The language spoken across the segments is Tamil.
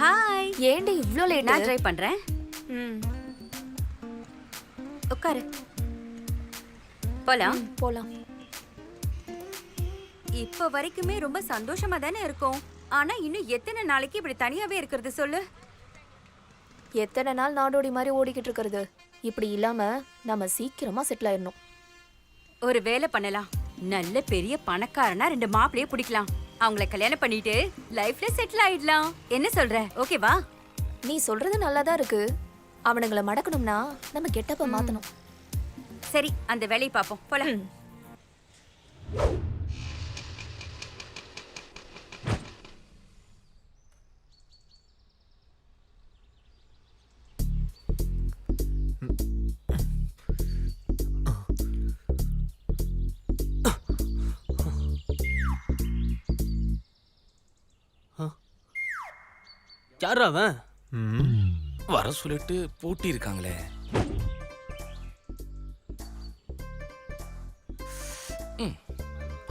ஹாய் ஏண்டி இவ்ளோ நான் லேட் ட்ரை பண்றேன். ம். உட்காரு. போலாம். போலாம். இப்ப வரைக்குமே ரொம்ப சந்தோஷமா தானே இருக்கோம். ஆனா இன்னும் எத்தனை நாளைக்கு இப்படி தனியாவே இருக்கிறது சொல்லு? எத்தனை நாள் நாடோடி மாதிரி ஓடிக்கிட்டு இருக்கிறது? இப்படி இல்லாம நம்ம சீக்கிரமா செட்டில் ஆயிடணும் ஒரு வேலை பண்ணலாம். நல்ல பெரிய பணக்காரனா ரெண்டு மாப்பிளைய பிடிக்கலாம். அவங்கள கல்யாணம் பண்ணிட்டு லைஃப்ல செட்டில் ஆயிடலாம். என்ன சொல்ற? ஓகேவா நீ சொல்றது நல்லாதான் இருக்கு. அவனுங்கள மடக்கணும்னா நம்ம கெட்டப்ப மாத்தணும். சரி அந்த வேலையை பார்ப்போம். போலாம். யாரா அவன்? வர சொல்லிட்டு பூட்டி இருக்காங்களே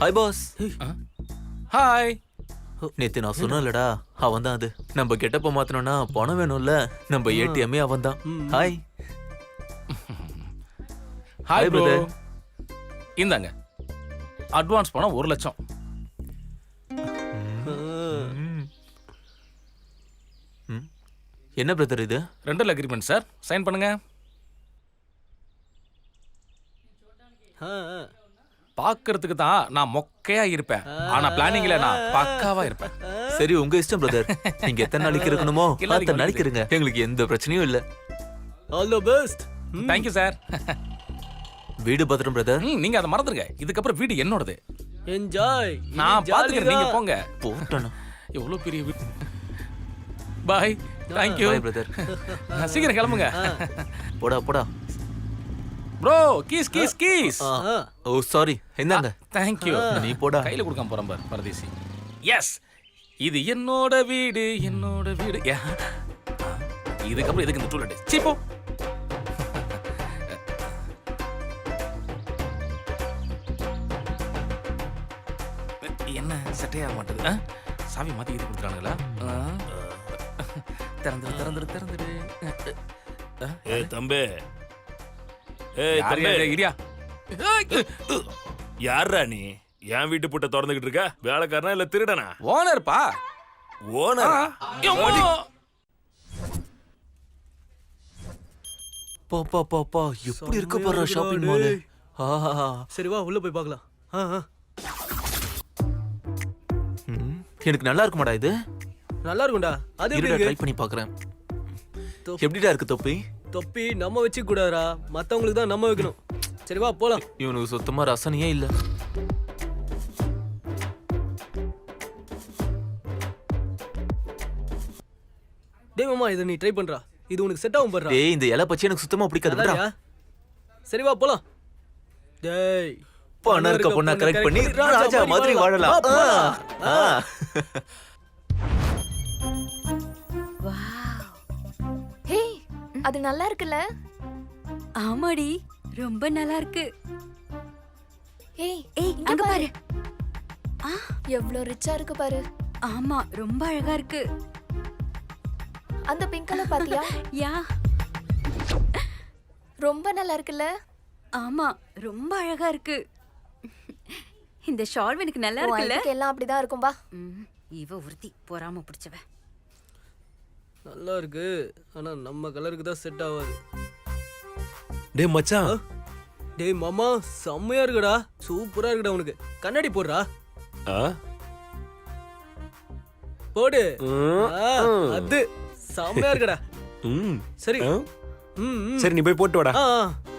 ஹாய் பாஸ் ஹாய் நேத்து நான் சொன்னேன்லடா அவன் தான் அது. நம்ம கெட்டப்ப மாத்தணும்னா பணம் வேணும்ல நம்ம ஏடிஎம்மே அவன் தான் ஹாய் ஹாய் ப்ரோ. இந்தாங்க. அட்வான்ஸ் பணம் ஒரு லட்சம். என்ன பிரதர் இது? ரெண்டல் அக்ரிமெண்ட் சார் சைன் பண்ணுங்க. பார்க்கறதுக்கு தான் நான் மொக்கையா இருப்பேன். ஆனா பிளானிங்ல நான் பக்காவா இருப்பேன். சரி உங்க இஷ்டம் பிரதர் நீங்க எத்தனை நாளைக்கு இருக்கணுமோ அத்தனை நாளைக்கு இருங்க. எங்களுக்கு எந்த பிரச்சனையும் இல்ல. All the best thank you sir வீடு பத்திரம் பிரதர் நீங்க அதை மறந்துருங்க. இதுக்கப்புறம் வீடு என்னோடது. என்ஜாய் நான் பாத்துக்கிறேன் நீங்க போங்க. போட்டணும் எவ்வளவு பெரிய வீடு பாய் தேங்க்யூ பாய் பிரதர் சீக்கிரம் கிளம்புங்க. போடா போடா. Bro keys keys keys. Oh sorry இந்தாங்க தேங்க்யூ நீ போடா. கையில கொடுக்காம போறேன் பாரு பரதேசி. எஸ் இது என்னோட வீடு என்னோட வீடு. யா. இதுக்கப்புறம் எதுக்கு இந்த டூலெட் சீப்போ என்ன செட்டே ஆக மாட்டேது? சாவி மாத்தி இது கொடுத்துறானுங்களா ஆ? திறந்துரு திறந்துரு திறந்துரு? ஏய் தம்பி. ஏய் யாரு, தம்பி. யாரு, இரியா யாரா நீ? என் வீட்டு புட்ட திறந்துகிட்டு இருக்க? வேலைக்காரனா இல்ல திருடனா? ஓனர்ப்பா. ஓனரா? பா பா பா பா. எப்படி இருக்க போற ஷாப்பிங் மால் ஆஹா சரி வா உள்ள போய் பார்க்கலாம். ஆ, ஆ. எனக்கு நல்லா இருக்குமாடா இது. நல்லா இருக்கும்டா அது எப்படி ட்ரை இருக்கு? பண்ணி பார்க்கறேன். எப்படிடா இருக்கு தொப்பி? தொப்பி நம்ம வச்சு கூடாதா மத்தவங்களுக்கு தான் நம்ம வைக்கணும். சரி வா போலாம். இவனுக்கு சுத்தமா ரசனையே இல்ல. டேய் மாமா இதை நீ ட்ரை பண்றா. இது உனக்கு செட் ஆகும் பண்றா டேய் இந்த இலை பச்சி எனக்கு சுத்தமா பிடிக்காதுடா நல்லாரியா? சரி வா போலாம். டேய். பணம் இருக்க பொண்ணா கரெக்ட் பண்ணி ராஜா மாதிரி வாழலாம். ஆ, ஆ. ஹே அது நல்லா இருக்குல்ல? ஆமாடி ரொம்ப நல்லா இருக்கு. ஏய் ஏய் அங்க பாரு. எவ்வளவு ரிச்சா இருக்கு பாரு. ஆமா ரொம்ப அழகா இருக்கு. அந்த பிங்க் கலர் பாத்தியா? யா. ரொம்ப நல்லா இருக்குல்ல? ஆமா ரொம்ப அழகா இருக்கு. இந்த ஷால் எனக்கு நல்லா இருக்குல்ல? எல்லாம் அப்படிதான் இருக்கும் ம், இவ உறுதி பொறாம பிடிச்சவ. நல்லா இருக்கு ஆனா நம்ம கலருக்கு தான் செட் ஆகாது டேய் மச்சான். டேய் மாமா செம்மையா இருக்குடா. சூப்பரா இருக்குடா உனக்கு. கண்ணாடி போடுறா. ஆ? போடு. ஆ, அது. செம்மையா இருக்குடா. ம். சரி? ம், ம். சரி நீ போய் போட்டு வாடா. ஆ, ஆ.